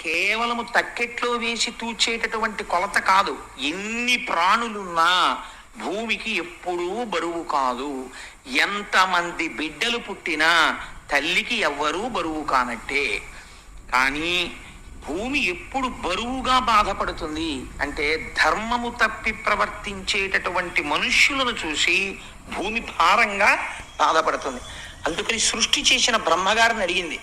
కేవలము తక్కెట్లో వేసి తూచేటటువంటి కొలత కాదు. ఎన్ని ప్రాణులున్నా భూమికి ఎప్పుడూ బరువు కాదు. ఎంతమంది బిడ్డలు పుట్టినా తల్లికి ఎవ్వరూ బరువు కానట్టే. కానీ భూమి ఎప్పుడు బరువుగా బాధపడుతుంది అంటే ధర్మము తప్పి ప్రవర్తించేటటువంటి మనుష్యులను చూసి భూమి భారంగా బాధపడుతుంది. అందుకని సృష్టి చేసిన బ్రహ్మగారిని అడిగింది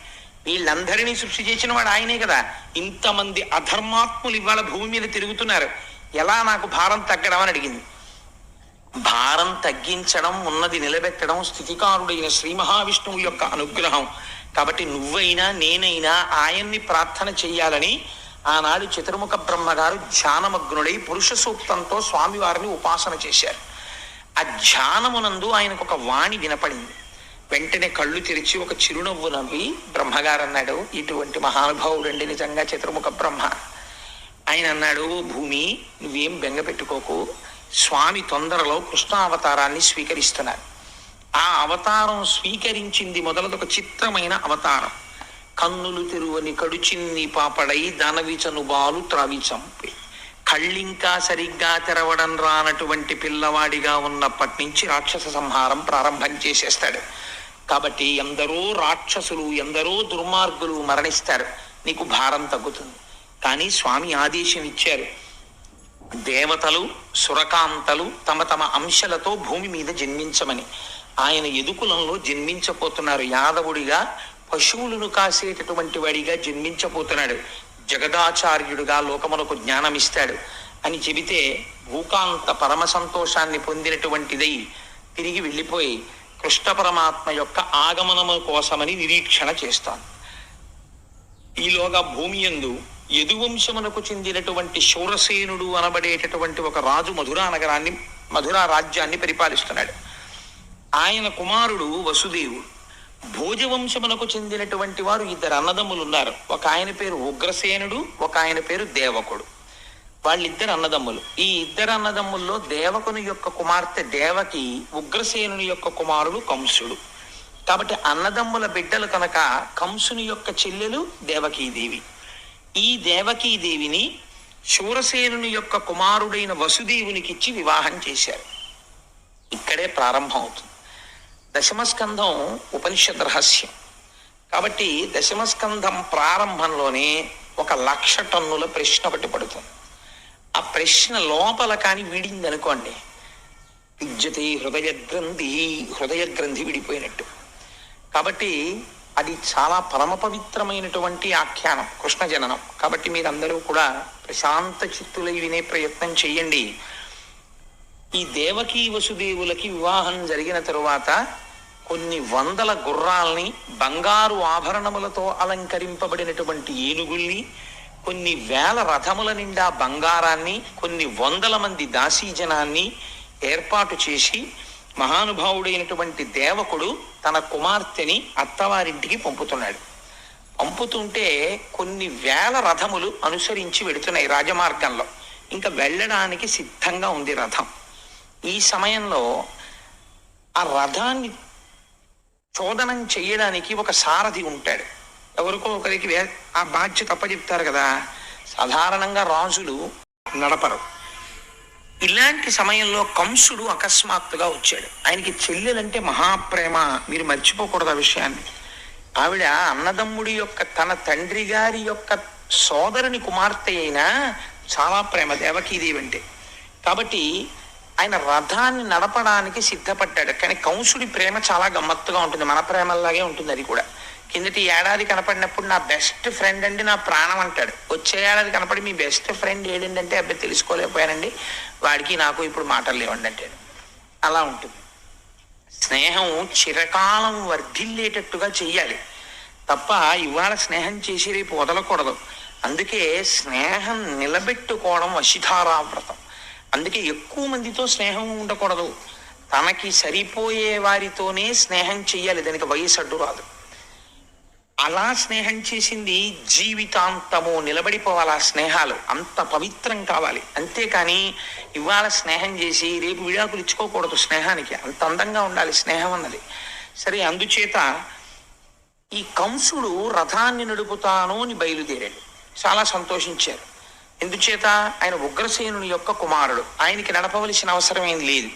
వీళ్ళందరినీ సృష్టి చేసిన వాడు ఆయనే కదా. ఇంతమంది అధర్మాత్ములు ఇవాళ భూమి మీద తిరుగుతున్నారు. ఎలా నాకు భారం తగ్గడం అని అడిగింది. భారం తగ్గించడం ఉన్నది నిలబెట్టడం స్థితికారుడైన శ్రీ మహావిష్ణువు యొక్క అనుగ్రహం. కాబట్టి నువ్వైనా నేనైనా ఆయన్ని ప్రార్థన చెయ్యాలని ఆనాడు చతుర్ముఖ బ్రహ్మగారు ధ్యానమగ్నుడై పురుష సూక్తంతో స్వామివారిని ఉపాసన చేశారు. ఆ ధ్యానమునందు ఆయనకు ఒక వాణి వినపడింది. వెంటనే కళ్ళు తెరిచి ఒక చిరునవ్వు నవ్వి బ్రహ్మగారు అన్నాడు ఇటువంటి మహానుభావుడండి నిజంగా చతుర్ముఖ బ్రహ్మ. ఆయన అన్నాడు భూమి నువ్వేం బెంగ పెట్టుకోకు. స్వామి తొందరలో కృష్ణావతారాన్ని స్వీకరిస్తున్నారు. ఆ అవతారం స్వీకరించింది మొదలదొక చిత్రమైన అవతారం. కన్నులు తెరువని కడుచిన్ని పాపడై దానవిచను బాలు త్రావి చంపి. కళ్ళింకా సరిగ్గా తెరవడం రానటువంటి పిల్లవాడిగా ఉన్నప్పటి నుంచి రాక్షస సంహారం ప్రారంభం చేసేస్తాడు. కాబట్టి ఎందరో రాక్షసులు ఎందరో దుర్మార్గులు మరణిస్తారు. నీకు భారం తగ్గుతుంది. కానీ స్వామి ఆదేశం ఇచ్చారు దేవతలు సురకాంతలు తమ తమ అంశలతో భూమి మీద జన్మించమని. ఆయన ఎదుకులంలో జన్మించబోతున్నారు. యాదవుడిగా పశువులను కాసేటటువంటి వాడిగా జన్మించబోతున్నాడు. జగదాచార్యుడుగా లోకమునకు జ్ఞానం ఇస్తాడు అని చెబితే భూకాంత పరమ సంతోషాన్ని పొందినటువంటిదై తిరిగి వెళ్ళిపోయి కృష్ణ పరమాత్మ యొక్క ఆగమనము కోసమని నిరీక్షణ చేస్తాను. ఈలోగా భూమి యందు యదువంశమునకు చెందినటువంటి శౌరసేనుడు అనబడేటటువంటి ఒక రాజు మధురా నగరాన్ని మధురా రాజ్యాన్ని పరిపాలిస్తున్నాడు. ఆయన కుమారుడు వసుదేవుడు. భోజవంశమునకు చెందినటువంటి వారు ఇద్దరు అన్నదమ్ములు ఉన్నారు. ఒక ఆయన పేరు ఉగ్రసేనుడు ఒక ఆయన పేరు దేవకుడు. వాళ్ళిద్దరు అన్నదమ్ములు. ఈ ఇద్దరు అన్నదమ్ముల్లో దేవకుని యొక్క కుమార్తె దేవకి ఉగ్రసేనుని యొక్క కుమారుడు కంసుడు. కాబట్టి అన్నదమ్ముల బిడ్డలు కనుక కంసుని యొక్క చెల్లెలు దేవకీదేవి. ఈ దేవకీదేవిని శూరసేనుని యొక్క కుమారుడైన వసుదేవునికిచ్చి వివాహం చేశారు. ఇక్కడే ప్రారంభం అవుతుంది దశమస్కంధం ఉపనిషద్ రహస్యం. కాబట్టి దశమస్కంధం ప్రారంభంలోనే ఒక లక్ష టన్నుల ప్రశ్న ఒకటి పడుతుంది. ఆ ప్రశ్న లోపల కానీ విడింది అనుకోండి విద్యతే హృదయ గ్రంథి హృదయ గ్రంథి విడిపోయినట్టు. కాబట్టి అది చాలా పరమ పవిత్రమైనటువంటి ఆఖ్యానం కృష్ణ జననం కాబట్టి మీరందరూ కూడా ప్రశాంత చిత్తులై వినే ప్రయత్నం చెయ్యండి. ఈ దేవకీ వసుదేవులకి వివాహం జరిగిన తరువాత కొన్ని వందల గుర్రాల్ని బంగారు ఆభరణములతో అలంకరింపబడినటువంటి ఏనుగుల్ని కొన్ని వేల రథముల నిండా బంగారాన్ని కొన్ని వందల మంది దాసీజనాన్ని ఏర్పాటు చేసి మహానుభావుడైనటువంటి దేవకుడు తన కుమార్తెని అత్తవారింటికి పంపుతున్నాడు. పంపుతుంటే కొన్ని వేల రథములు అనుసరించి వెడుతున్నాయి రాజమార్గంలో. ఇంకా వెళ్ళడానికి సిద్ధంగా ఉంది రథం. ఈ సమయంలో ఆ రథాన్ని చోదనం చేయడానికి ఒక సారథి ఉంటాడు. ఎవరికో ఒకరికి ఆ బాధ్యత అప్పచెప్తారు కదా. సాధారణంగా రాజులు నడపరు. ఇలాంటి సమయంలో కంసుడు అకస్మాత్తుగా వచ్చాడు. ఆయనకి చెల్లెలంటే మహాప్రేమ. మీరు మర్చిపోకూడదు ఆ విషయాన్ని. ఆవిడ అన్నదమ్ముడి యొక్క తన తండ్రి గారి యొక్క సోదరుని కుమార్తె అయినా చాలా ప్రేమ దేవకీదేవి అంటే. కాబట్టి ఆయన రథాన్ని నడపడానికి సిద్ధపడ్డాడు. కానీ కంసుడి ప్రేమ చాలా గమ్మత్తుగా ఉంటుంది. మన ప్రేమలాగే ఉంటుంది అది కూడా. కిందటి ఏడాది కనపడినప్పుడు నా బెస్ట్ ఫ్రెండ్ అండి నా ప్రాణం అంటాడు. వచ్చే ఏడాది కనపడి మీ బెస్ట్ ఫ్రెండ్ ఏడండి అంటే అబ్బాయి తెలుసుకోలేకపోయానండి. వాడికి నాకు ఇప్పుడు మాటలు లేవండి అంటాడు. అలా ఉంటుంది. స్నేహం చిరకాలం వర్ధిల్లేటట్టుగా చెయ్యాలి. తప్ప ఇవాళ స్నేహం చేసి రేపు వదలకూడదు. అందుకే స్నేహం నిలబెట్టుకోవడం వశిధారావ్రతం. అందుకే ఎక్కువ మందితో స్నేహం ఉండకూడదు. తనకి సరిపోయే వారితోనే స్నేహం చెయ్యాలి. దానికి వయసు అడ్డు రాదు. అలా స్నేహం చేసింది జీవితాంతము నిలబడిపోవాలి ఆ స్నేహాలు. అంత పవిత్రం కావాలి. అంతేకాని ఇవాళ స్నేహం చేసి రేపు విడాకులు ఇచ్చుకోకూడదు స్నేహానికి. అంత అందంగా ఉండాలి స్నేహం అన్నది. సరే అందుచేత ఈ కంసుడు రథాన్ని నడుపుతాను అని బయలుదేరాడు. చాలా సంతోషించారు. ఎందుచేత ఆయన ఉగ్రసేనుని యొక్క కుమారుడు. ఆయనకి నడపవలసిన అవసరం ఏం లేదు.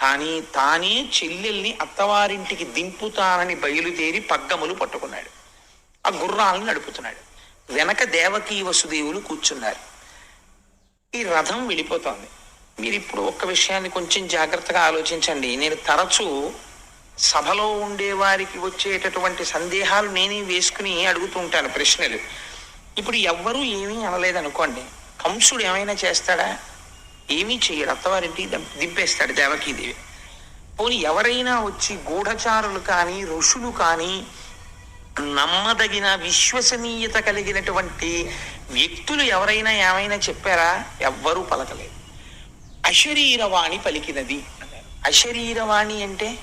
కానీ తానే చెల్లెల్ని అత్తవారింటికి దింపుతానని బయలుదేరి పగ్గములు పట్టుకున్నాడు. ఆ గుర్రాలను నడుపుతున్నాడు. వెనక దేవకీ వసుదేవులు కూర్చున్నారు. ఈ రథం వెళ్ళిపోతోంది. మీరు ఇప్పుడు ఒక్క విషయాన్ని కొంచెం జాగ్రత్తగా ఆలోచించండి. నేను తరచూ సభలో ఉండే వారికి వచ్చేటటువంటి సందేహాలు నేనే వేసుకుని అడుగుతూ ఉంటాను ప్రశ్నలు. ఇప్పుడు ఎవ్వరూ ఏమీ అనలేదనుకోండి. కంసుడు ఏమైనా చేస్తాడా? ఏమీ చేయడు అత్తవారింటి దింపేస్తాడు దేవకీదేవి. పోనీ ఎవరైనా వచ్చి గూఢచారులు కానీ ఋషులు కానీ నమ్మదగిన విశ్వసనీయత కలిగినటువంటి వ్యక్తులు ఎవరైనా ఏమైనా చెప్పారా? ఎవ్వరూ పలకలేదు. అశరీరవాణి పలికినది అన్నారు. అశరీరవాణి అంటే?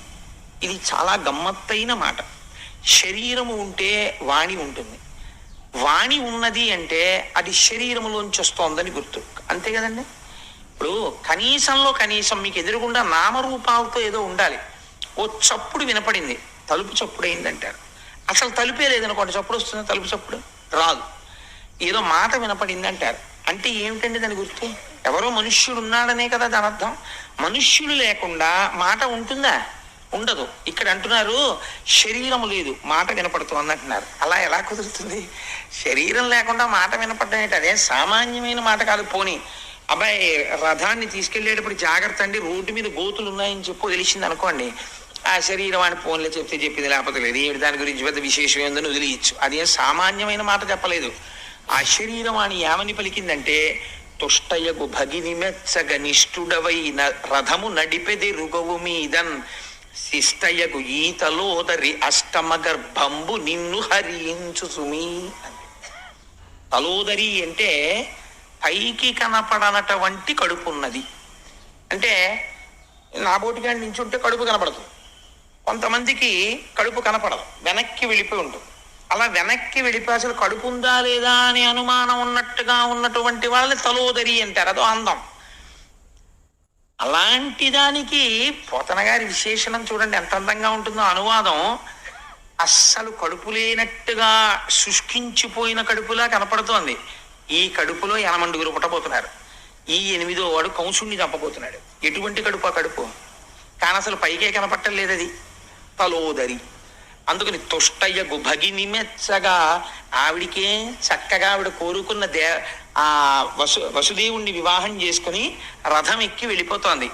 ఇది చాలా గమ్మత్తైన మాట. శరీరము ఉంటే వాణి ఉంటుంది. వాణి ఉన్నది అంటే అది శరీరంలోంచి వస్తోందని గుర్తు. అంతే కదండి? ఇప్పుడు కనీసంలో కనీసం మీకు ఎదురుగుండా నామరూపాలతో ఏదో ఉండాలి. ఓ చప్పుడు వినపడింది. తలుపు చప్పుడు అయిందంటారు. అసలు తలుపే లేదనుకోండి చప్పుడు వస్తుంది? తలుపు చప్పుడు? రాదు. ఏదో మాట వినపడింది అంటారు అంటే ఏమిటండి దాని గుర్తు? ఎవరో మనుష్యుడు ఉన్నాడనే కదా దాని అర్థం. మనుష్యుడు లేకుండా మాట ఉంటుందా? ఉండదు. ఇక్కడ అంటున్నారు శరీరం లేదు మాట వినపడుతోంది అంటున్నారు అలా ఎలా కుదురుతుంది? శరీరం లేకుండా మాట వినపడడం ఏంటి? అదే సామాన్యమైన మాట కాదు. పోనీ అబ్బాయి రథాన్ని తీసుకెళ్ళేటప్పుడు జాగ్రత్త అండి రోడ్డు మీద గోతులు ఉన్నాయని చెప్పు తెలిసింది అనుకోండి. ఆ శరీరం అని ఫోన్లో చెప్తే చెప్పింది లేకపోతే లేదు. ఏమిటి దాని గురించి పెద్ద విశేషం ఏందని వదిలియచ్చు. అదేం సామాన్యమైన మాట చెప్పలేదు. ఆ శరీరం అని ఏమని పలికిందంటే తుష్టయగు భగిని మెచ్చగ నిష్ఠుడవై రథము నడిపెది రుగవు మీదన్. శిష్టయగు ఈతలోదరి అష్టమ గర్భంబు నిన్ను హరించు సుమీ తలోదరి అంటే పైకి కనపడనటువంటి కడుపు ఉన్నది అంటే నా బోటిగా నించుంటే కడుపు కనపడదు. కొంతమందికి కడుపు కనపడదు. వెనక్కి వెళ్ళిపోయి ఉంటుంది. అలా వెనక్కి వెళ్ళిపోయి అసలు కడుపు ఉందా లేదా అనే అనుమానం ఉన్నట్టుగా ఉన్నటువంటి వాళ్ళని తలోదరి అంటారు. అదో అందం. అలాంటి దానికి పోతన గారి విశేషణం చూడండి ఎంత అందంగా ఉంటుందో అనువాదం. అస్సలు కడుపు లేనట్టుగా శుష్కించిపోయిన కడుపులా కనపడుతోంది. ఈ కడుపులో ఎనమండుగురు పుట్టబోతున్నారు. ఈ ఎనిమిదో వాడు కంసుణ్ణి చంపబోతున్నాడు. ఎటువంటి కడుపు ఆ కడుపు? కానీ అసలు పైకే కనపట్టలేదు అది తలోదరి. అందుకని తుష్టయ్య గుభగిని మెచ్చగా ఆవిడికే చక్కగా ఆవిడ కోరుకున్న దే ఆ వసు వసుదేవుణ్ణి వివాహం చేసుకుని రథం ఎక్కి వెళ్ళిపోతోంది.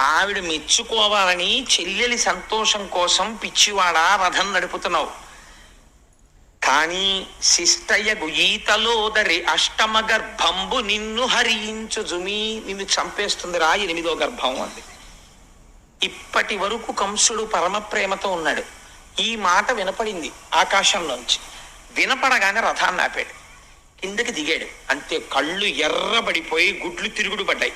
ఆవిడ మెచ్చుకోవాలని చెల్లెలి సంతోషం కోసం పిచ్చివాడా రథం నడుపుతున్నావు. కానీ శిష్టయ్యగు ఈతలోదరి అష్టమ గర్భంబు నిన్ను హరించు జుమి నిన్ను చంపేస్తుంది రా ఎనిమిదో గర్భం అంది. ఇప్పటి వరకు కంసుడు పరమ ప్రేమతో ఉన్నాడు. ఈ మాట వినపడింది ఆకాశంలోంచి. వినపడగానే రథాన్ని ఆపాడు. కిందకి దిగాడు. అంతే కళ్ళు ఎర్రబడిపోయి గుడ్లు తిరుగుడు పడ్డాయి.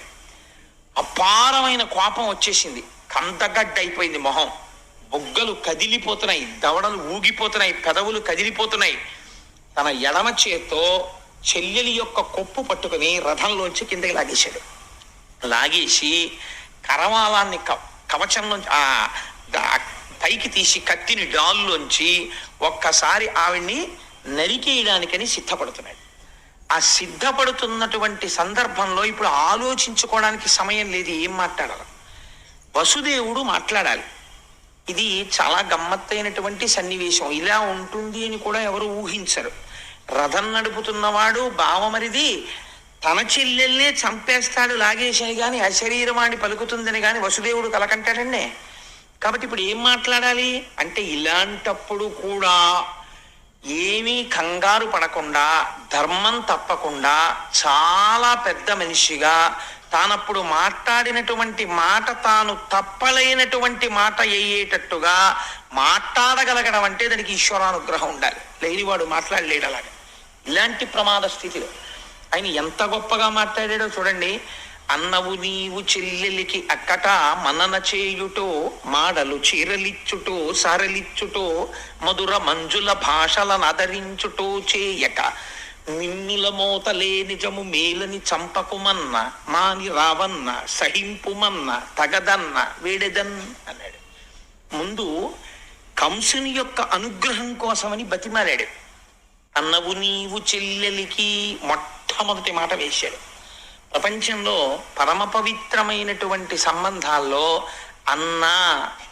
అపారమైన కోపం వచ్చేసింది. కందగడ్డ అయిపోయింది మొహం. బొగ్గలు కదిలిపోతున్నాయి దవడలు ఊగిపోతున్నాయి పెదవులు కదిలిపోతున్నాయి. తన ఎడమ చేత్తో చెల్లెలి యొక్క కొప్పు పట్టుకుని రథంలోంచి కిందకి లాగేశాడు. లాగేసి కరవాలాన్ని క కవచంలోంచి ఆ పైకి తీసి కత్తిని డాల్లోంచి ఒక్కసారి ఆవిడ్ని నరికేయడానికని సిద్ధపడుతున్నాడు. ఆ సిద్ధపడుతున్నటువంటి సందర్భంలో ఇప్పుడు ఆలోచించుకోవడానికి సమయం లేదు ఏం మాట్లాడాలి? వసుదేవుడు మాట్లాడాలి. ఇది చాలా గమ్మత్తైనటువంటి సన్నివేశం. ఇలా ఉంటుంది అని కూడా ఎవరు ఊహించరు. రథం నడుపుతున్నవాడు భావమరిది తన చెల్లెల్నే చంపేస్తాడు లాగేశని కానీ అశరీరవాణి పలుకుతుందని కానీ వసుదేవుడు కలకంటాడండి కాబట్టి ఇప్పుడు ఏం మాట్లాడాలి? అంటే ఇలాంటప్పుడు కూడా ఏమీ కంగారు పడకుండా ధర్మం తప్పకుండా చాలా పెద్ద మనిషిగా తానప్పుడు మాట్లాడినటువంటి మాట తాను తప్పలేనటువంటి మాట అయ్యేటట్టుగా మాట్లాడగలగడం అంటే దానికి ఈశ్వరానుగ్రహం ఉండాలి. లేనివాడు మాట్లాడలేడు అలాగా. ఇలాంటి ప్రమాద స్థితిలో ఆయన ఎంత గొప్పగా మాట్లాడాడో చూడండి. అన్నవు నీవు చెల్లెలికి అక్కట మనన చేయుటో మాడలు చీరలిచ్చుటో సారలిచ్చుటో మధుర మంజుల భాషలను ఆదరించుటో చేయక. నిన్నుల మోతలే నిజము మేలని చంపకుమన్న మాని రావన్న సహింపుమన్న తగదన్న వేడెదన్ అన్నాడు. ముందు కంసుని యొక్క అనుగ్రహం కోసమని బతిమాలాడు. అన్నవు నీవు చెల్లెలికి మొట్టమొదటి మాట వేశాడు. ప్రపంచంలో పరమ పవిత్రమైనటువంటి సంబంధాల్లో అన్న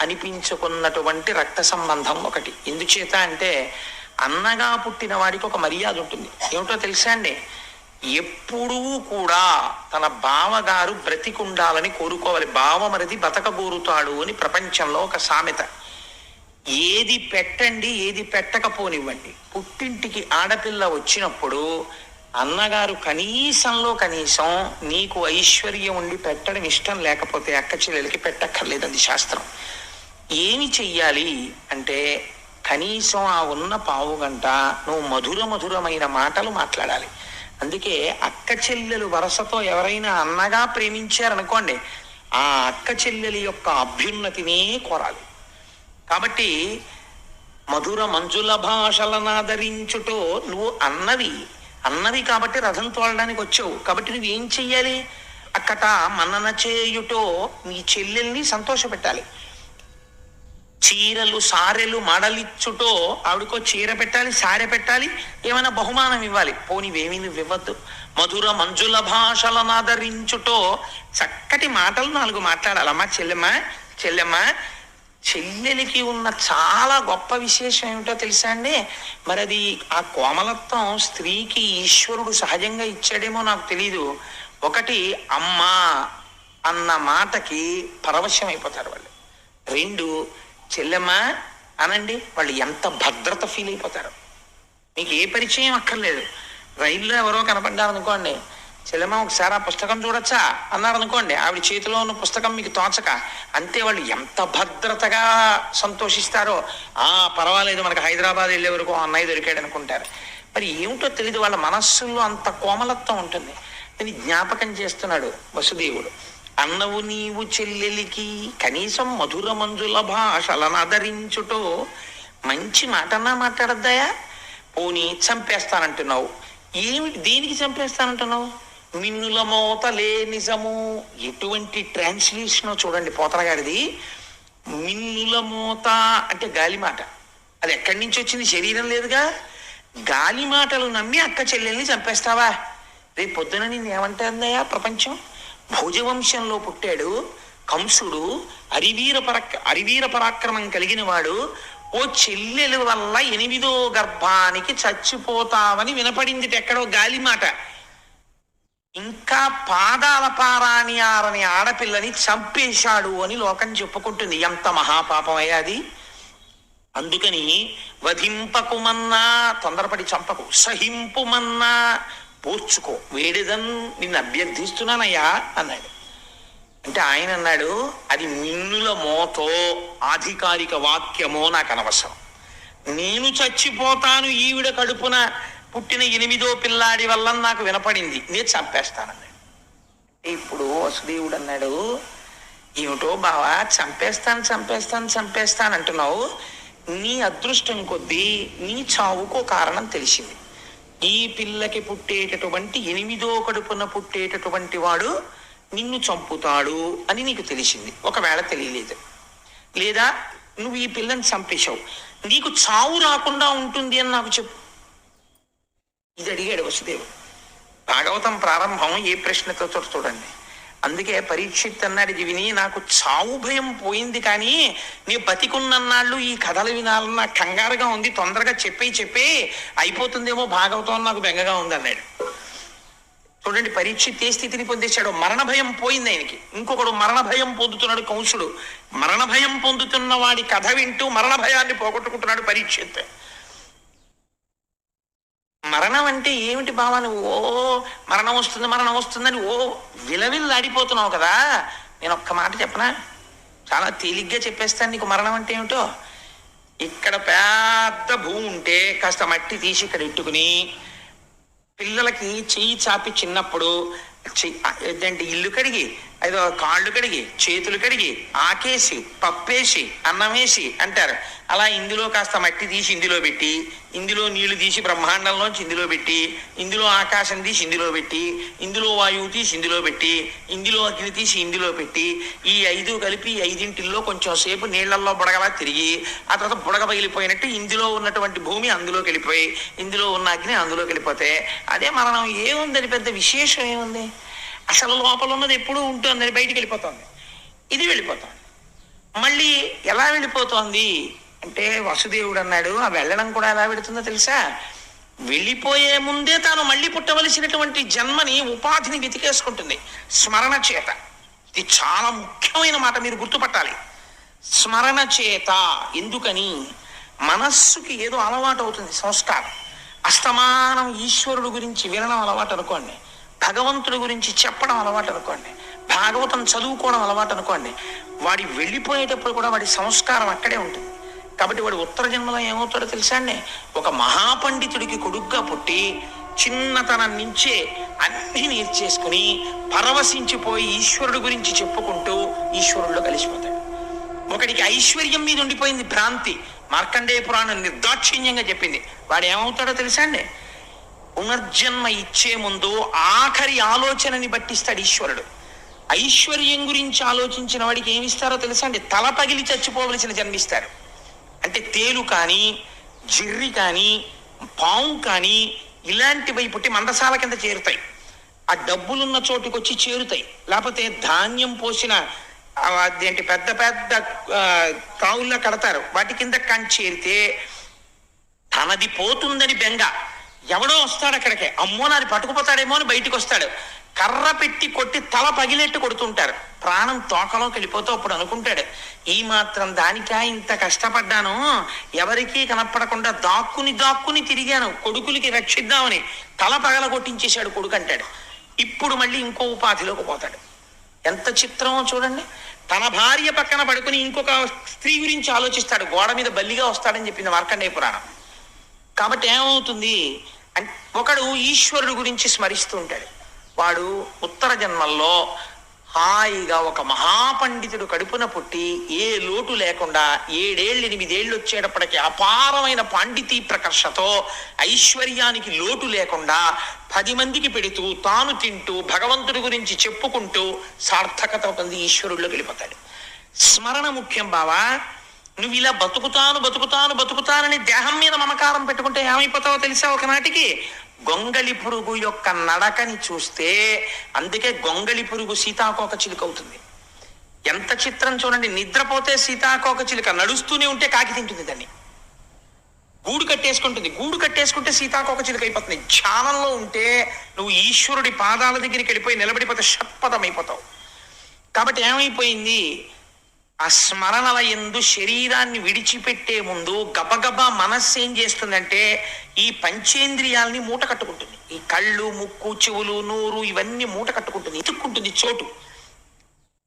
అనిపించుకున్నటువంటి రక్త సంబంధం ఒకటి. ఎందుచేత అంటే అన్నగా పుట్టిన వాడికి ఒక మర్యాద ఉంటుంది. ఏమిటో తెలుసా అండి? ఎప్పుడూ కూడా తన బావగారు బ్రతికుండాలని కోరుకోవాలి. బావమరిది బతకగోరుతాడు అని ప్రపంచంలో ఒక సామెత. ఏది పెట్టండి ఏది పెట్టకపోనివ్వండి. పుట్టింటికి ఆడపిల్ల వచ్చినప్పుడు అన్నగారు కనీసంలో కనీసం నీకు ఐశ్వర్యం ఉండి పెట్టడం ఇష్టం లేకపోతే అక్క చెల్లెలకి పెట్టక్కర్లేదు శాస్త్రం. ఏమి చెయ్యాలి అంటే కనీసం ఆ ఉన్న పావు గంట నువ్వు మధుర మధురమైన మాటలు మాట్లాడాలి. అందుకే అక్క చెల్లెలు వరసతో ఎవరైనా అన్నగా ప్రేమించారనుకోండి ఆ అక్క చెల్లెలి యొక్క అభ్యున్నతినే కోరాలి. కాబట్టి మధుర మంజుల భాషలనాదరించుటో నువ్వు అన్నవి. అన్నవి కాబట్టి రథం తోలడానికి వచ్చావు. కాబట్టి నువ్వేం చెయ్యాలి? అక్కట మన్నన చేయుటో నీ చెల్లెల్ని సంతోషపెట్టాలి. చీరలు సారెలు మడలిచ్చుటో ఆవిడకో చీర పెట్టాలి సారె పెట్టాలి ఏమైనా బహుమానం ఇవ్వాలి. పోనీవేమీ నువ్వు ఇవ్వద్దు మధుర మంజుల భాషలనాదరించుటో చక్కటి మాటలు నాలుగు మాట్లాడాలమ్మా చెల్లెమ్మ చెల్లెమ్మ. చెల్లెలికి ఉన్న చాలా గొప్ప విశేషం ఏమిటో తెలుసా అండి? మరి అది ఆ కోమలత్వం స్త్రీకి ఈశ్వరుడు సహజంగా ఇచ్చాడేమో నాకు తెలీదు. ఒకటి అమ్మ అన్న మాటకి పరవశం అయిపోతారు వాళ్ళు. రెండు చెల్లెమ్మ అనండి వాళ్ళు ఎంత భద్రత ఫీల్ అయిపోతారు. మీకు ఏ పరిచయం అక్కర్లేదు. రైల్లో ఎవరో కనపడ్డారనుకోండి చెల్లెమ్మ ఒకసారి ఆ పుస్తకం చూడొచ్చా? అన్నారు అనుకోండి ఆవిడ చేతిలో ఉన్న పుస్తకం మీకు తోచక అంతే వాళ్ళు ఎంత భద్రతగా సంతోషిస్తారో ఆ పర్వాలేదు మనకు హైదరాబాద్ వెళ్ళే వరకు అన్నయ్య దొరికాడు అనుకుంటారు. మరి ఏమిటో తెలియదు వాళ్ళ మనస్సుల్లో అంత కోమలత్వం ఉంటుంది. దీన్ని జ్ఞాపకం చేస్తున్నాడు వసుదేవుడు. అన్నవు నీవు చెల్లెలికి కనీసం మధుర మంజుల భాషలనదరించుటో మంచి మాటన్నా మాట్లాడద్దాయా? పోనీ చంపేస్తానంటున్నావు. ఏమి దేనికి చంపేస్తానంటున్నావు? మిన్నుల మోతలే నిజము ఎటువంటి ట్రాన్స్లేషన్ చూడండి పోతన గారిది. మిన్నుల మోత అంటే గాలి మాట. అది ఎక్కడి నుంచి వచ్చింది? శరీరం లేదుగా. గాలి మాటలు నమ్మి అక్క చెల్లెల్ని చంపేస్తావా? రేపు పొద్దున నేను ఏమంటుందయ్యా ప్రపంచం? భోజవంశంలో పుట్టాడు. కంసుడు అరివీర పరక్ అరివీర పరాక్రమం కలిగిన వాడు ఓ చెల్లెల వల్ల ఎనిమిదో గర్భానికి చచ్చిపోతావని వినపడింది ఎక్కడో గాలి మాట. ఇంకా పాదాల పారాని ఆరని ఆడపిల్లని చంపేశాడు అని లోకం చెప్పుకుంటుంది. ఎంత మహాపాపమయ్యా అది. అందుకని వధింపకుమన్నా తొందరపడి చంపకు. సహింపుమన్నా పోర్చుకో. వేడిదన్ నిన్ను అభ్యర్థిస్తున్నానయ్యా అన్నాడు. అంటే ఆయన అన్నాడు అది మిన్నుల మోతో ఆధికారిక వాక్యమో నాకు అనవసరం. నేను చచ్చిపోతాను ఈవిడ కడుపున. పుట్టిన ఎనిమిదో పిల్లాడి వల్ల నాకు వినపడింది. నేను చంపేస్తానన్నాడు ఇప్పుడు వసుదేవుడు అన్నాడు ఏమిటో బావా చంపేస్తాను చంపేస్తాను చంపేస్తాను అంటున్నావు. నీ అదృష్టం కొద్దీ నీ చావుకో కారణం తెలిసింది. ఈ పిల్లకి పుట్టేటటువంటి ఎనిమిదో కడుపున పుట్టేటటువంటి వాడు నిన్ను చంపుతాడు అని నీకు తెలిసింది. ఒకవేళ తెలియలేదు. లేదా నువ్వు ఈ పిల్లని చంపేశావు. నీకు చావు రాకుండా ఉంటుంది అని నాకు చెప్పు. ఇది అడిగాడు వసుదేవుడు. భాగవతం ప్రారంభం ఏ ప్రశ్నతో చూడండి. అందుకే పరీక్షిత్ అన్నాడు ఇది విని నాకు చావు భయం పోయింది కానీ నీ బతికున్నన్నాళ్ళు ఈ కథలు వినాలన్న కంగారుగా ఉంది తొందరగా చెప్పి చెప్పి అయిపోతుందేమో భాగవతం నాకు బెంగగా ఉంది అన్నాడు. చూడండి పరీక్షిత్ ఏ స్థితిని పొందేశాడు మరణ భయం పోయింది ఆయనకి. ఇంకొకడు మరణ భయం పొందుతున్నాడు కంసుడు మరణ భయం పొందుతున్న వాడి కథ వింటూ మరణ భయాన్ని పోగొట్టుకుంటున్నాడు పరీక్షిత్. మరణం అంటే ఏమిటి బావా నువ్వు? ఓ మరణం వస్తుంది మరణం వస్తుందని ఓ విలవిల్లాడిపోతున్నావు కదా. నేను ఒక్క మాట చెప్పనా? చాలా తేలిగ్గా చెప్పేస్తాను నీకు మరణం అంటే ఏమిటో. ఇక్కడ పెద్ద భూమి ఉంటే కాస్త మట్టి తీసి ఇక్కడ ఇట్టుకుని పిల్లలకి చెయ్యి చాపి చిన్నప్పుడు చెయ్యి ఏంటంటే ఇల్లు కడిగి ఏదో కాళ్ళు కడిగి చేతులు కడిగి ఆకేసి పప్పేసి అన్నం వేసి అంటారు. అలా ఇందులో కాస్త మట్టి తీసి ఇందులో పెట్టి ఇందులో నీళ్ళు తీసి బ్రహ్మాండంలోంచి ఇందులో పెట్టి ఇందులో ఆకాశం తీసి ఇందులో పెట్టి ఇందులో వాయువు తీసి ఇందులో పెట్టి ఇందులో అగ్ని తీసి ఇందులో పెట్టి ఈ ఐదు కలిపి ఐదింటిల్లో కొంచెం సేపు నీళ్ళలో బుడగలా తిరిగి ఆ తర్వాత బుడగ పగిలిపోయినట్టు ఇందులో ఉన్నటువంటి భూమి అందులోకి వెళ్ళిపోయి ఇందులో ఉన్న అగ్ని అందులోకి వెళ్ళిపోతే అదే మరణం. ఏముందని పెద్ద విశేషం ఏముంది? అసలు లోపల ఉన్నది ఎప్పుడూ ఉంటుందని బయటికి వెళ్ళిపోతుంది. ఇది వెళ్ళిపోతుంది. మళ్ళీ ఎలా వెళ్ళిపోతోంది? అంటే వసుదేవుడు అన్నాడు ఆ వెళ్ళడం కూడా ఎలా వెళుతుందో తెలుసా? వెళ్ళిపోయే ముందే తాను మళ్ళీ పుట్టవలసినటువంటి జన్మని ఉపాధిని వెతికేసుకుంటుంది. స్మరణ చేత. ఇది చాలా ముఖ్యమైన మాట మీరు గుర్తుపట్టాలి. స్మరణ చేత ఎందుకని? మనస్సుకి ఏదో అలవాటు అవుతుంది సంస్కారం. అస్తమానం ఈశ్వరుడు గురించి వినడం అలవాటు అనుకోండి. భగవంతుడి గురించి చెప్పడం అలవాటు అనుకోండి. భాగవతం చదువుకోవడం అలవాటు అనుకోండి. వాడి వెళ్ళిపోయేటప్పుడు కూడా వాడి సంస్కారం అక్కడే ఉంటుంది. కాబట్టి వాడు ఉత్తర జన్మలో ఏమవుతాడో తెలుసా అండి? ఒక మహాపండితుడికి కొడుగ్గా పుట్టి చిన్నతనం నుంచే అన్ని నేర్చేసుకుని పరవశించిపోయి ఈశ్వరుడు గురించి చెప్పుకుంటూ ఈశ్వరుడిలో కలిసిపోతాడు. ఒకడికి ఐశ్వర్యం మీద ఉండిపోయింది భ్రాంతి. మార్కండేయ పురాణం నిర్దాక్షిణ్యంగా చెప్పింది. వాడు ఏమవుతాడో తెలుసా అండి? పునర్జన్మ ఇచ్చే ముందు ఆఖరి ఆలోచనని బట్టిస్తాడు ఈశ్వరుడు. ఐశ్వర్యం గురించి ఆలోచించిన వాడికి ఏమిస్తారో తెలుసా అండి తల పగిలి చచ్చిపోవలసిన జన్మిస్తారు. అంటే తేలు కానీ జిర్రి కానీ పాము కానీ ఇలాంటివి పుట్టి మందసాల కింద చేరుతాయి. ఆ డబ్బులున్న చోటుకి వచ్చి చేరుతాయి. లేకపోతే ధాన్యం పోసిన అదేంటి పెద్ద పెద్ద కావుల్లో కడతారు. వాటి కింద కానీ చేరితే తనది పోతుందని బెంగ. ఎవడో వస్తాడు అక్కడికి. అమ్మో నాది పట్టుకుపోతాడేమో అని బయటికి వస్తాడు. కర్ర పెట్టి కొట్టి తల పగిలేట్టు కొడుతుంటారు. ప్రాణం తోకలోకి వెళ్ళిపోతూ అప్పుడు అనుకుంటాడు ఈ మాత్రం దానికా ఇంత కష్టపడ్డాను? ఎవరికీ కనపడకుండా దాక్కుని దాక్కుని తిరిగాను. కొడుకులకి రక్షిద్దామని తల పగల కొట్టించేశాడు కొడుకు అంటాడు. ఇప్పుడు మళ్ళీ ఇంకో ఉపాధిలోకి పోతాడు. ఎంత చిత్రమో చూడండి. తన భార్య పక్కన పడుకుని ఇంకొక స్త్రీ గురించి ఆలోచిస్తాడు. గోడ మీద బల్లిగా వస్తాడని చెప్పింది మార్కండేయ పురాణం. కాబట్టి ఏమవుతుంది? ఒకడు ఈశ్వరుడు గురించి స్మరిస్తూ ఉంటాడు. వాడు ఉత్తర జన్మల్లో హాయిగా ఒక మహాపండితుడు కడుపున పుట్టి ఏ లోటు లేకుండా ఏడేళ్ళు ఎనిమిదేళ్ళు వచ్చేటప్పటికి అపారమైన పాండితీ ప్రకర్షతో ఐశ్వర్యానికి లోటు లేకుండా పది మందికి పెడుతూ తాను తింటూ భగవంతుడి గురించి చెప్పుకుంటూ సార్థకత పొంది ఈశ్వరుడిలోకి వెళ్ళిపోతాడు. స్మరణ ముఖ్యం బావా. నువ్వు ఇలా బతుకుతాను బతుకుతాను బతుకుతానని దేహం మీద మమకారం పెట్టుకుంటే ఏమైపోతావో తెలుసా ఒకనాటికి? గొంగళి పురుగు యొక్క నడకని చూస్తే అందుకే గొంగళి పురుగు సీతాకోక చిలుక అవుతుంది. ఎంత చిత్రం చూడండి నిద్రపోతే సీతాకోక చిలుక నడుస్తూనే ఉంటే కాకి తింటుంది దాన్ని. గూడు కట్టేసుకుంటుంది గూడు కట్టేసుకుంటే సీతాకోక చిలుక అయిపోతుంది. ధ్యానంలో ఉంటే నువ్వు ఈశ్వరుడి పాదాల దగ్గరికి వెళ్ళిపోయి నిలబడిపోతే షట్పదం అయిపోతావు. కాబట్టి ఏమైపోయింది? ఆ స్మరణల ఎందు శరీరాన్ని విడిచిపెట్టే ముందు గబగబా మనస్సు ఏం చేస్తుందంటే ఈ పంచేంద్రియాల్ని మూట కట్టుకుంటుంది. ఈ కళ్ళు ముక్కు చెవులు నోరు ఇవన్నీ మూట కట్టుకుంటుంది ఇతుక్కుంటుంది చోటు.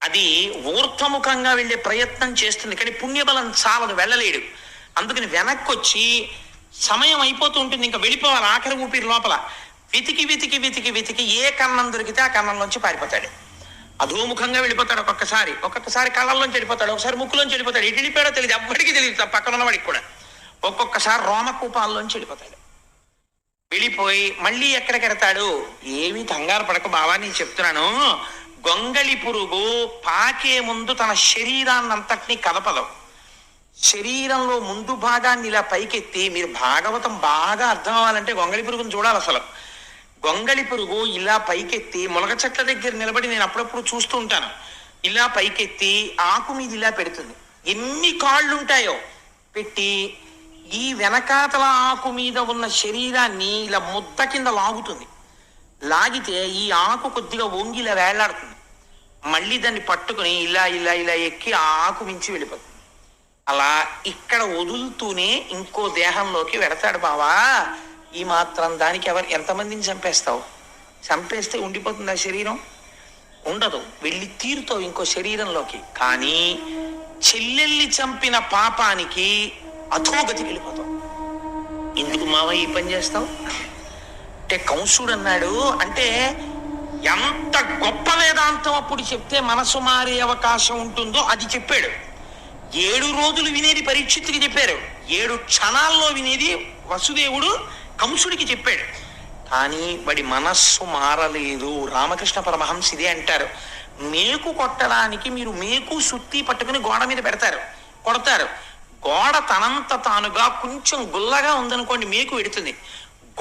అది ఊర్ధముఖంగా వెళ్ళే ప్రయత్నం చేస్తుంది కానీ పుణ్యబలం చాలదు వెళ్ళలేడు. అందుకని వెనక్కి వచ్చి సమయం అయిపోతూ ఉంటుంది ఇంకా వెళ్ళిపోవాలి ఆఖరి ఊపిరి లోపల. వెతికి వెతికి వెతికి వెతికి ఏ కన్నం దొరికితే ఆ కన్నంలోంచి పారిపోతాడు. అధోముఖంగా వెళ్ళిపోతాడు ఒక్కొక్కసారి. ఒక్కొక్కసారి కళ్ళల్లోంచి వెళ్ళిపోతాడు ఒకసారి ముక్కులోంచి వెళ్ళిపోతాడు. ఎటు వెళ్ళిపోయాడో తెలియదు ఎవ్వడికి తెలియదు పక్కన ఉన్నవాడికి కూడా. ఒక్కొక్కసారి రోమకూపాల్లోంచి వెళ్ళిపోతాడు. వెళ్ళిపోయి మళ్ళీ ఎక్కడికి వెడతాడు ఏమీ కంగారు పడక బావా నేను చెప్తున్నాను. గొంగళి పురుగు పాకే ముందు తన శరీరాన్నంతటినీ కదపదు. శరీరంలో ముందు భాగాన్ని ఇలా పైకెత్తి మీరు భాగవతం బాగా అర్థం అవ్వాలంటే గొంగళి పురుగుని చూడాలి అసలు. గొంగళి పురుగు ఇలా పైకెత్తి ములగ చెట్ల దగ్గర నిలబడి నేను అప్పుడప్పుడు చూస్తూ ఉంటాను. ఇలా పైకెత్తి ఆకు మీద ఇలా పెడుతుంది. ఎన్ని కాళ్ళు ఉంటాయో పెట్టి ఈ వెనకాతల ఆకు మీద ఉన్న శరీరాన్ని ఇలా ముద్ద కింద లాగుతుంది. లాగితే ఈ ఆకు కొద్దిగా వంగి ఇలా వేలాడుతుంది. మళ్ళీ దాన్ని పట్టుకుని ఇలా ఇలా ఇలా ఎక్కి ఆ ఆకు మించి వెళ్ళిపోతుంది. అలా ఇక్కడ వదులుతూనే ఇంకో దేహంలోకి వెడతాడు బావా. ఈ మాత్రం దానికి ఎవరు ఎంతమందిని చంపేస్తావు? చంపేస్తే ఉండిపోతుంది ఆ శరీరం? ఉండదు. వెళ్ళి తీరుతావు ఇంకో శరీరంలోకి. కానీ చెల్లెల్ని చంపిన పాపానికి అధోగతి వెళ్ళిపోతాం ఎందుకు మావ ఈ పని చేస్తావు? అంటే కంసుడు అన్నాడు అంటే ఎంత గొప్ప వేదాంతం అప్పుడు చెప్తే మనసు మారే అవకాశం ఉంటుందో అది చెప్పాడు. ఏడు రోజులు వినేది పరీక్షిత్తుకి చెప్పారు. ఏడు క్షణాల్లో వినేది వసుదేవుడు కంసుడికి చెప్పాడు కానీ వాడి మనస్సు మారలేదు రామకృష్ణ పరమహంస ఇదే అంటారు. మేకు కొట్టడానికి మీరు మేకు సుత్తి పట్టుకుని గోడ మీద పెడతారు కొడతారు. గోడ తనంత తానుగా కొంచెం గుల్లగా ఉందనుకోండి మేకు పెడుతుంది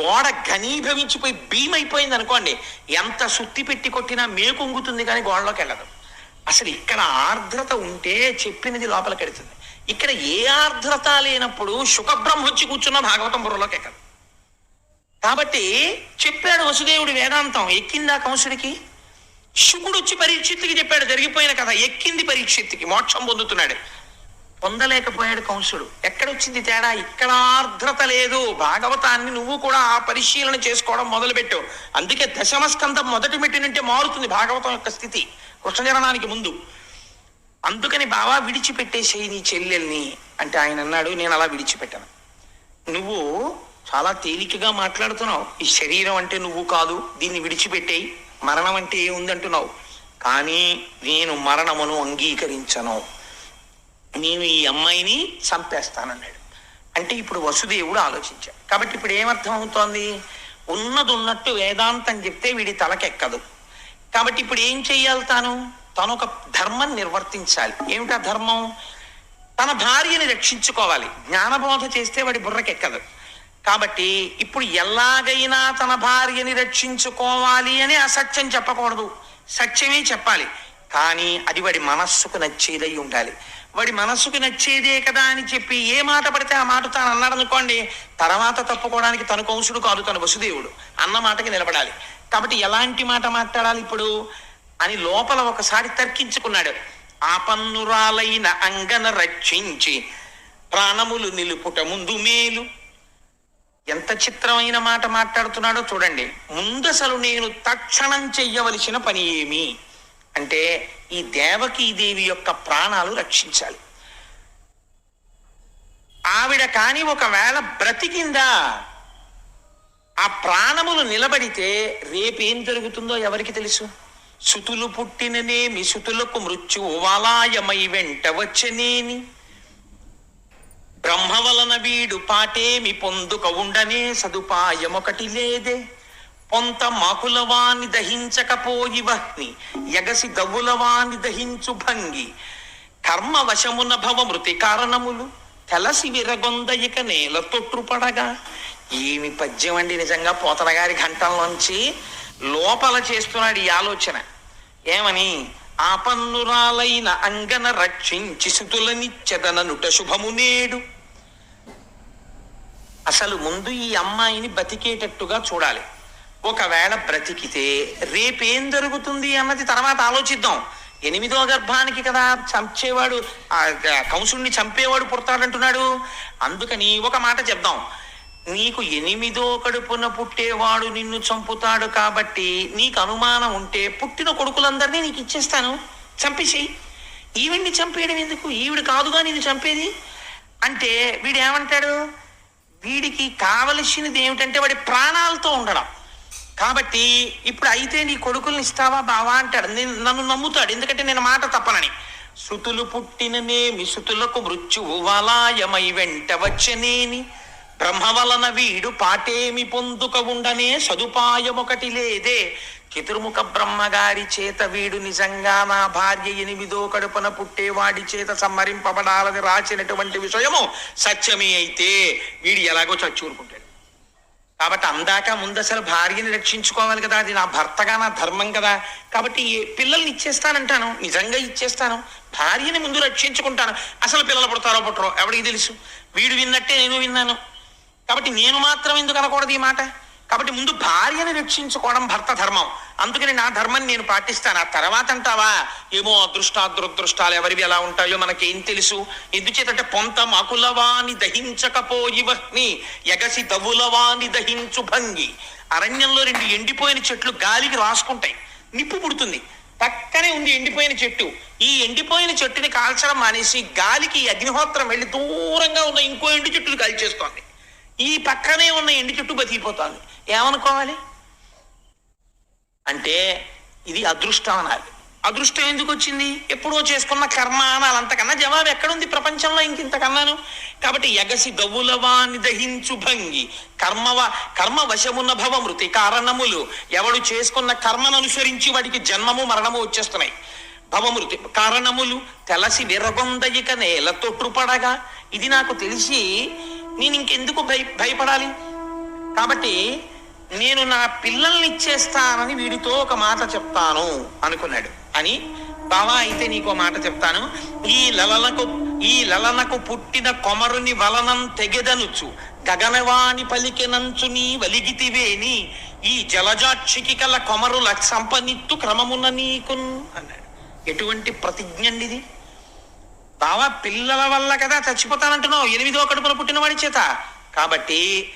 గోడ ఘనీభవించిపోయి భీమైపోయింది అనుకోండి ఎంత సుత్తి పెట్టి కొట్టినా మేకు ఉంగుతుంది కానీ గోడలోకి వెళ్ళదు. అసలు ఇక్కడ ఆర్ద్రత ఉంటే చెప్పినది లోపలికి వెడుతుంది. ఇక్కడ ఏ ఆర్ద్రత లేనప్పుడు సుఖబ్రహ్మ వచ్చి కూర్చున్న భాగవతం బుర్రలోకి ఎక్కదు. కాబట్టి చెప్పాడు వసుదేవుడు వేదాంతం ఎక్కిందా కంసుడికి శుకుడు వచ్చి పరీక్షిత్తుకి చెప్పాడు జరిగిపోయిన కథ ఎక్కింది పరీక్షిత్తుకి మోక్షం పొందుతున్నాడు. పొందలేకపోయాడు కంసుడు ఎక్కడొచ్చింది తేడా? ఇక్కడ ఆర్ద్రత లేదు. భాగవతాన్ని నువ్వు కూడా ఆ పరిశీలన చేసుకోవడం మొదలుపెట్టు అందుకే దశమస్కంధం మొదటి మెట్టినంటే మారుతుంది భాగవతం యొక్క స్థితి కృష్ణజననానికి ముందు. అందుకని బావా విడిచిపెట్టేసేయి నీ చెల్లెల్ని అంటే ఆయన అన్నాడు నేను అలా విడిచిపెట్టాను. నువ్వు చాలా తేలికగా మాట్లాడుతున్నావు. ఈ శరీరం అంటే నువ్వు కాదు దీన్ని విడిచిపెట్టేయి. మరణం అంటే ఏముందంటున్నావు? కానీ నేను మరణమును అంగీకరించను. నేను ఈ అమ్మాయిని చంపేస్తానన్నాడు. అంటే ఇప్పుడు వసుదేవుడు ఆలోచించాడు. కాబట్టి ఇప్పుడు ఏమర్థం అవుతోంది ఉన్నది ఉన్నట్టు వేదాంతం చెప్తే వీడి తలకెక్కదు. కాబట్టి ఇప్పుడు ఏం చెయ్యాలి తాను? తను ఒక ధర్మం నిర్వర్తించాలి. ఏమిటా ధర్మం? తన భార్యని రక్షించుకోవాలి. జ్ఞానబోధ చేస్తే వాడి బుర్రకెక్కదు. కాబట్టి ఇప్పుడు ఎలాగైనా తన భార్యని రక్షించుకోవాలి అని అసత్యం చెప్పకూడదు. సత్యమే చెప్పాలి. కానీ అది వాడి మనస్సుకు నచ్చేదై ఉండాలి. వాడి మనస్సుకు నచ్చేదే కదా అని చెప్పి ఏ మాట పడితే ఆ మాట తాను అన్నాడు అనుకోండి తర్వాత తప్పుకోవడానికి తను కంసుడు కాదు తను వసుదేవుడు అన్న మాటకి నిలబడాలి. కాబట్టి ఎలాంటి మాట మాట్లాడాలి ఇప్పుడు? అని లోపల ఒకసారి తర్కించుకున్నాడు. ఆపన్నురాలైన అంగన రక్షించి ప్రాణములు నిలుపుట ముందు మేలు. ఎంత చిత్రమైన మాట మాట్లాడుతున్నాడో చూడండి. ముందసలు నేను తక్షణం చెయ్యవలసిన పని ఏమి? అంటే ఈ దేవకీదేవి యొక్క ప్రాణాలు రక్షించాలి. ఆవిడ కాని ఒకవేళ బ్రతికిందా? ఆ ప్రాణములు నిలబడితే రేపేం జరుగుతుందో ఎవరికి తెలుసు? సుతులు పుట్టిననేమి సుతులకు మృత్యు వలాయమై వెంట వచ్చనేని బ్రహ్మ వలన వీడు పాటేమి పొందుక ఉండనే సదుపాయమొకటి లేదే. పొంత మాకులవాని దహించకపోయి వహ్ని ఎగసి గవ్వులవాని దహించు భంగి. కర్మ వశమున భవ మృతి కారణములు తెలసి విరగొంద ఇక నేల తొట్టుపడగా ఏమి పద్యం అండి నిజంగా పోతన గారి ఘంటంలోంచి లోపల చేస్తున్నాడు ఈ ఆలోచన. ఏమని? ఆపన్నురాలైన అంగన రక్షించి సుతులనిచ్చెదననుట శుభము నేడు అసలు ముందు ఈ అమ్మాయిని బతికేటట్టుగా చూడాలి. ఒకవేళ బ్రతికితే రేపేం జరుగుతుంది అన్నది తర్వాత ఆలోచిద్దాం. ఎనిమిదో గర్భానికి కదా చంపేవాడు ఆ కంసుణ్ణి చంపేవాడు పుడతాడంటున్నాడు. అందుకని ఒక మాట చెప్దాం. నీకు ఎనిమిదో కడుపున పుట్టేవాడు నిన్ను చంపుతాడు కాబట్టి నీకు అనుమానం ఉంటే పుట్టిన కొడుకులందరినీ నీకు ఇచ్చేస్తాను. చంపేసేయి. ఈవిడ్ని చంపేయడం ఎందుకు? ఈవిడ కాదుగా నేను చంపేది? అంటే వీడు ఏమంటాడు వీడికి కావలసినది ఏమిటంటే వాడి ప్రాణాలతో ఉండడం. కాబట్టి ఇప్పుడు అయితే నీ కొడుకుల్ని ఇస్తావా బావా అంటాడు. నేను నన్ను నమ్ముతాడు. ఎందుకంటే నేను మాట తప్పనని. శృతులు పుట్టిననేమి శృతులకు మృత్యువు వలాయమై వెంట వచ్చనేని. బ్రహ్మ వలన వీడు పాటేమి పొందుక ఉండనే సదుపాయమొకటి లేదే. చతుర్ముఖ బ్రహ్మగారి చేత వీడు నిజంగా నా భార్య ఎనిమిదో కడుపున పుట్టేవాడి చేత సంహరింపబడాలని రాసినటువంటి విషయము సత్యమే అయితే వీడు ఎలాగో చచ్చూరుకుంటాడు కాబట్టి అందాక ముందు అసలు భార్యని రక్షించుకోవాలి కదా అది నా భర్తగా నా ధర్మం కదా. కాబట్టి పిల్లల్ని ఇచ్చేస్తానంటాను? నిజంగా ఇచ్చేస్తాను? భార్యని ముందు రక్షించుకుంటాను. అసలు పిల్లలు పుడతారో పుట్టరో ఎవడికి తెలుసు? వీడు విన్నట్టే నేను విన్నాను. కాబట్టి నేను మాత్రం ఎందుకు అనకూడదు ఈ మాట? కాబట్టి ముందు భార్యని రక్షించుకోవడం భర్త ధర్మం. అందుకని నా ధర్మం నేను పాటిస్తాను. ఆ తర్వాత అంటావా? ఏమో అదృష్ట దురదృష్టాలు ఎవరివి ఎలా ఉంటాయో మనకేం తెలుసు? ఎందుచేతంటే పొంత మకులవాని దహించకపోయి వహ్ని ఎగసి దవులవాని దహించు భంగి అరణ్యంలో రెండు ఎండిపోయిన చెట్లు గాలికి రాసుకుంటాయి. నిప్పు పుడుతుంది. పక్కనే ఉంది ఎండిపోయిన చెట్టు. ఈ ఎండిపోయిన చెట్టుని కాల్చడం మానేసి గాలికి అగ్నిహోత్రం వెళ్ళి దూరంగా ఉన్న ఇంకో ఎండు చెట్టును కాల్చేస్తోంది. ఈ పక్కనే ఉన్న ఎండి చెట్టు బతికిపోతుంది ఏమనుకోవాలి? అంటే ఇది అదృష్టం అనాలి. అదృష్టం ఎందుకు వచ్చింది? ఎప్పుడో చేసుకున్న కర్మ అనాలి. అంతకన్నా జవాబు ఎక్కడుంది ప్రపంచంలో? ఇంకింతకన్నాను. కాబట్టి ఎగసి గవులవాని దహించు భంగి. కర్మవ కర్మ వశమున్న భవ మృతి కారణములు. ఎవడు చేసుకున్న కర్మను అనుసరించి వాడికి జన్మము మరణము వచ్చేస్తున్నాయి. భవమృతి కారణములు. తెలసి విరగొందయిక నేల తొట్టుపడగా. ఇది నాకు తెలిసి నేను ఇంకెందుకు భయ భయపడాలి? కాబట్టి నేను నా పిల్లల్ని ఇచ్చేస్తానని వీడితో ఒక మాట చెప్తాను అనుకున్నాడు. అని బావా అయితే నీకు మాట చెప్తాను. ఈ లలనకు ఈ లలనకు పుట్టిన కొమరుని వలనం తెగెదనుచు గగనవాణి పలికినంచు నీ వలిగితివేని ఈ జలజాక్షికి కల కొమరుల సంపనిత్తు క్రమమున నీకున్ అన్నాడు. ఎటువంటి ప్రతిజ్ఞండిది? ఇది బావా పిల్లల వల్ల కదా చచ్చిపోతానంటున్నావు. ఎనిమిదో కడుపున పుట్టినవాడి చేత. కాబట్టి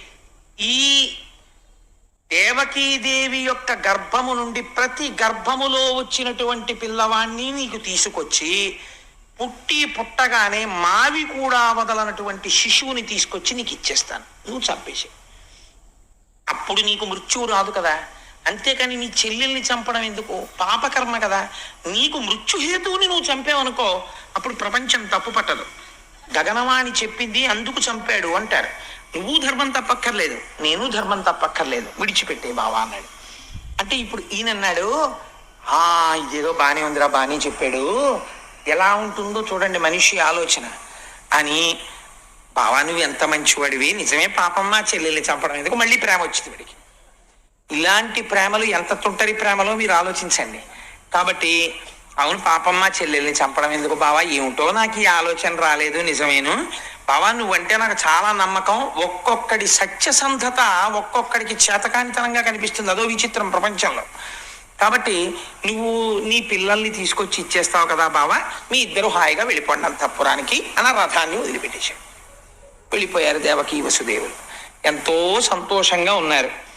ఈ దేవకీదేవి యొక్క గర్భము నుండి ప్రతి గర్భములో వచ్చినటువంటి పిల్లవాణ్ణి నీకు తీసుకొచ్చి పుట్టి పుట్టగానే మావి కూడా వదలనటువంటి శిశువుని తీసుకొచ్చి నీకు ఇచ్చేస్తాను. నువ్వు చంపేసి అప్పుడు నీకు మృత్యువు రాదు కదా. అంతేకాని నీ చెల్లెల్ని చంపడం ఎందుకు? పాపకర్మ కదా. నీకు మృత్యుహేతువుని నువ్వు చంపావనుకో అప్పుడు ప్రపంచం తప్పు పట్టదు. గగనవాణి చెప్పింది అందుకు చంపాడు అంటారు. నువ్వు ధర్మం తప్పక్కర్లేదు నేను ధర్మం తప్పక్కర్లేదు. విడిచిపెట్టే బావా అన్నాడు. అంటే ఇప్పుడు ఈయన అన్నాడు ఆ ఇదేదో బానే ఉందిరా బానే చెప్పాడు. ఎలా ఉంటుందో చూడండి మనిషి ఆలోచన. అని బావా నువ్వు ఎంత మంచివాడివి నిజమే పాపమ్మ చెల్లెల్ని చంపడం ఎందుకు? మళ్ళీ ప్రేమ వచ్చింది వాడికి. ఇలాంటి ప్రేమలు ఎంత తుంటరి ప్రేమలో మీరు ఆలోచించండి. కాబట్టి అవును పాపమ్మ చెల్లెల్ని చంపడం ఎందుకు బావా? ఏమిటో నాకు ఈ ఆలోచన రాలేదు నిజమేను. బావా నువ్వంటే నాకు చాలా నమ్మకం. ఒక్కొక్కడి సత్యసంధత ఒక్కొక్కడికి చేతకానితనంగా కనిపిస్తుంది. అదో విచిత్రం ప్రపంచంలో. కాబట్టి నువ్వు నీ పిల్లల్ని తీసుకొచ్చి ఇచ్చేస్తావు కదా బావా? మీ ఇద్దరు హాయిగా వెళ్ళిపోండి అంతఃపురానికి అన్న రథాన్ని వదిలిపెట్టేశాడు వెళ్ళిపోయారు దేవకి వసుదేవులు. ఎంతో సంతోషంగా ఉన్నారు.